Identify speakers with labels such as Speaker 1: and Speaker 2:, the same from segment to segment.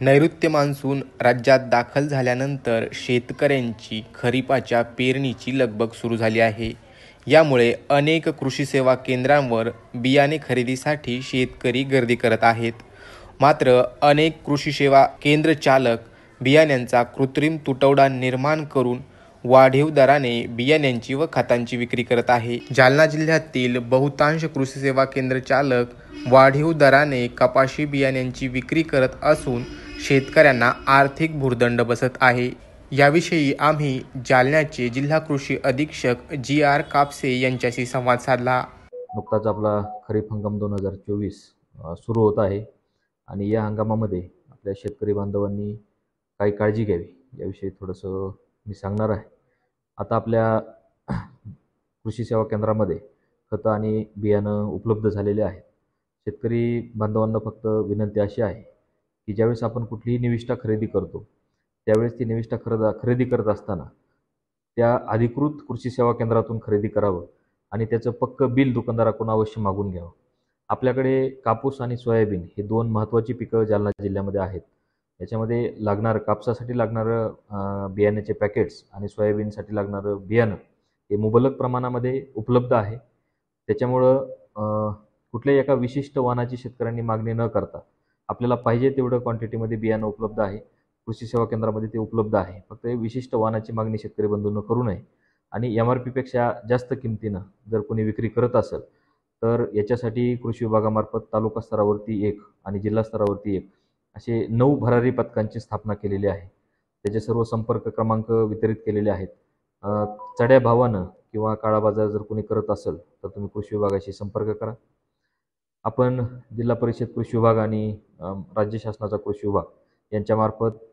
Speaker 1: नैऋत्य मान्सून राज्यात दाखल झाल्यानंतर शेतकऱ्यांची खरीपाच्या पेरणीची लगबग सुरू झाली आहे. यामुळे अनेक कृषी सेवा केंद्रांवर बियाणे खरेदीसाठी शेतकरी गर्दी करत आहेत. मात्र अनेक कृषी सेवा केंद्र चालक बियाण्यांचा कृत्रिम तुटवडा निर्माण करून वाढीव दराने बियाण्यांची व खतांची विक्री करत आहे. जालना जिल्ह्यातील बहुतांश कृषी सेवा केंद्र चालक वाढीव दराने कपाशी बियाण्यांची विक्री करत असून शेतकऱ्यांना आर्थिक भुर्दंड बसत आहे. याविषयी आम्ही जालन्याचे जिल्हा कृषी अधीक्षक जी आर कापसे यांच्याशी संवाद साधला.
Speaker 2: नुकताच आपला खरीप हंगाम दोन हजार चोवीस सुरू होत आहे आणि या हंगामामध्ये आपल्या शेतकरी बांधवांनी काही काळजी घ्यावी याविषयी थोडंसं मी सांगणार आहे. आता आपल्या कृषी सेवा केंद्रामध्ये खतं आणि बियाणं उपलब्ध झालेले आहेत. शेतकरी बांधवांना फक्त विनंती अशी आहे की ज्यावेळेस आपण कुठलीही निविष्ठा खरेदी करतो त्यावेळेस ती निविष्ठा खरेदा खरेदी करत असताना त्या अधिकृत कृषी सेवा केंद्रातून खरेदी करावं आणि त्याचं पक्क बिल दुकानदाराकडून अवश्य मागून घ्यावं. आपल्याकडे कापूस आणि सोयाबीन हे दोन महत्त्वाची पिकं जालना जिल्ह्यामध्ये आहेत. याच्यामध्ये लागणारं कापसासाठी लागणारं बियाण्याचे पॅकेट्स आणि सोयाबीनसाठी लागणारं बियाणं हे मुबलक प्रमाणामध्ये उपलब्ध आहे. त्याच्यामुळं कुठल्याही एका विशिष्ट वाहनाची शेतकऱ्यांनी मागणी न करता आपल्याला पाहिजे तेवढं क्वांटिटीमध्ये बियाणं उपलब्ध आहे. कृषी सेवा केंद्रामध्ये ते उपलब्ध आहे. फक्त विशिष्ट वाहनाची मागणी शेतकरी बंधूंना करू नये. आणि एम आर पीपेक्षा जास्त किमतीनं जर कोणी विक्री करत असेल तर याच्यासाठी कृषी विभागामार्फत तालुका स्तरावरती एक आणि जिल्हा स्तरावरती एक असे नऊ भरारी पथकांची स्थापना केलेली आहे. त्याचे सर्व संपर्क क्रमांक वितरित केलेले आहेत. चढ्या भावानं किंवा काळा बाजार जर कोणी करत असेल तर तुम्ही कृषी विभागाशी संपर्क करा. आपण जिल्हा परिषद कृषी विभाग आणि राज्य शासनाचा कृषी विभाग यांच्यामार्फत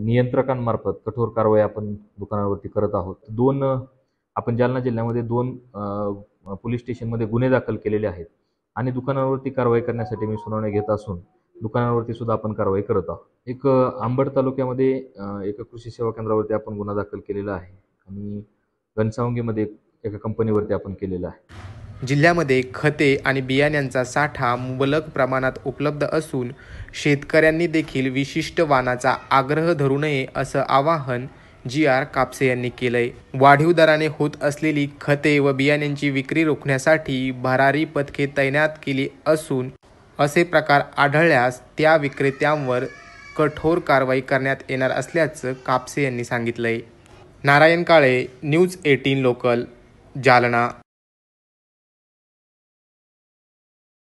Speaker 2: नियंत्रकांमार्फत कठोर कारवाई आपण दुकानावरती करत आहोत. दोन आपण जालना जिल्ह्यामध्ये दोन पोलीस स्टेशनमध्ये गुन्हे दाखल केलेले आहेत आणि दुकानावरती कारवाई करण्यासाठी मी सुनावणी घेत असून दुकानावरती सुद्धा आपण कारवाई करत आहोत. एक आंबड तालुक्यामध्ये एका कृषी सेवा केंद्रावरती आपण गुन्हा दाखल केलेला आहे आणि घनसावंगीमध्ये एका कंपनीवरती आपण केलेला आहे.
Speaker 1: जिल्ह्यामध्ये खते आणि बियाण्यांचा साठा मुबलक प्रमाणात उपलब्ध असून शेतकऱ्यांनी देखील विशिष्ट वानाचा आग्रह धरू नये असं आवाहन जी आर कापसे यांनी केलंय. वाढीव दराने होत असलेली खते व बियाण्यांची विक्री रोखण्यासाठी भरारी पथके तैनात केली असून असे प्रकार आढळल्यास त्या विक्रेत्यांवर कठोर कारवाई करण्यात येणार असल्याचं कापसे यांनी सांगितलंय. Narayan Kale news eighteen local Jalna.